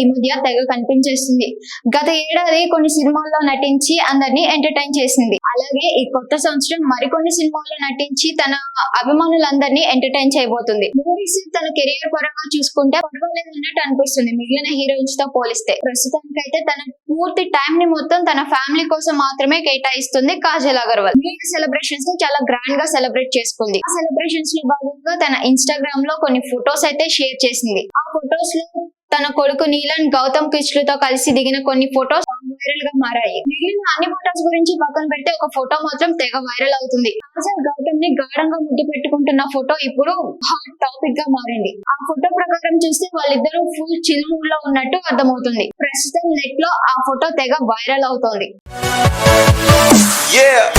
ఈ మధ్య తెగ కనిపించేస్తుంది గత ఏడాది కొన్ని సినిమాల్లో నటించి అందరినీ ఎంటర్టైన్ చేసింది. అలాగే ఈ కొత్త సంవత్సరం మరికొన్ని సినిమాల్లో నటించి తన అభిమానులందరినీ ఎంటర్టైన్ చేయబోతుంది. మూవీస్ తన కెరియర్ పరంగా చూసుకుంటే పర్వాలేదు అన్నట్టు అనిపిస్తుంది. మిగిలిన హీరోయిన్స్తో పోలిస్తే ప్రస్తుతానికైతే తన పూర్తి టైం ని మొత్తం తన ఫ్యామిలీ కోసం మాత్రమే కేటాయిస్తుంది కాజల్ అగర్వాల్. మిగిలిన సెలబ్రేషన్స్ని చాలా గ్రాండ్గా సెలబ్రేట్ చేసుకుంది. ఆ సెలబ్రేషన్స్లో భాగంగా తన ఇన్స్టాగ్రామ్లో కొన్ని ఫొటోస్ అయితే షేర్ చేసింది. ఆ ఫొటోస్లో తన కొడుకు నీలన్ గౌతమ్ కృష్ణుతో కలిసి దిగిన కొన్ని ఫొటోస్ వైరల్గా మారాయి. మిగిలిన అన్ని ఫొటోస్ గురించి పక్కన పెడితే ఒక ఫోటో మాత్రం తెగ వైరల్ అవుతుంది. కాజల్ గౌతమ్ని గాఢంగా ముద్దు పెట్టుకుంటున్న ఫోటో ఇప్పుడు హాట్ టాపిక్గా మారింది. ఆ ఫోటో ప్రకారం చూస్తే వాళ్ళిద్దరూ ఫుల్ చిల్లో ఉన్నట్టు అర్థమవుతుంది. ప్రస్తుతం నెట్లో ఆ ఫోటో తెగ వైరల్ అవుతోంది. Yeah.